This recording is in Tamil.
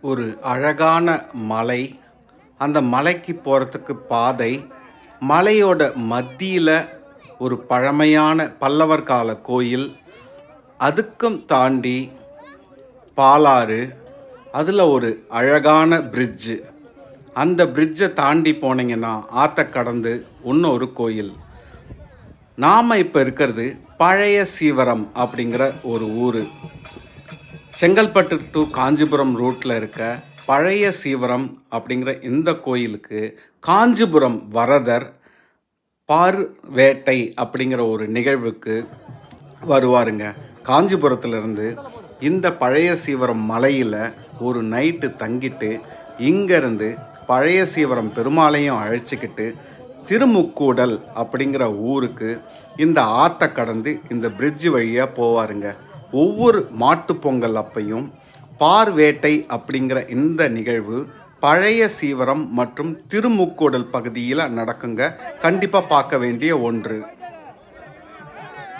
ஒரு அழகான மலை. அந்த மலைக்கு போகிறதுக்கு பாதை மலையோட மத்தியில் ஒரு பழமையான பல்லவர் கால கோயில். அதுக்கும் தாண்டி பாலாறு அதில் ஒரு அழகான பிரிட்ஜு அந்த பிரிட்ஜை தாண்டி போனீங்கன்னா ஆற்ற கடந்து இன்னொரு கோயில். நாம் இப்போ இருக்கிறது பழைய சீவரம் அப்படிங்கிற ஒரு ஊர். செங்கல்பட்டு டு காஞ்சிபுரம் ரூட்டில் இருக்க பழைய சீவரம் அப்படிங்கிற இந்த கோயிலுக்கு காஞ்சிபுரம் வரதர் பார்வேட்டை அப்படிங்கிற ஒரு நிகழ்வுக்கு வருவாருங்க. காஞ்சிபுரத்திலிருந்து இந்த பழைய சீவரம் மலையில் ஒரு நைட்டு தங்கிட்டு இங்கேருந்து பழைய சீவரம் பெருமாளையும் அழைச்சிக்கிட்டு திருமுக்கூடல் அப்படிங்கிற ஊருக்கு இந்த ஆற்றை கடந்து இந்த பிரிட்ஜு வழியாக போவாருங்க. ஒவ்வொரு மாட்டுப் பொங்கல் அப்பையும் பார்வேட்டை அப்படிங்கிற இந்த நிகழ்வு பழைய சீவரம் மற்றும் திருமுக்கூடல் பகுதியில் நடக்குங்க. கண்டிப்பாக பார்க்க வேண்டிய ஒன்று.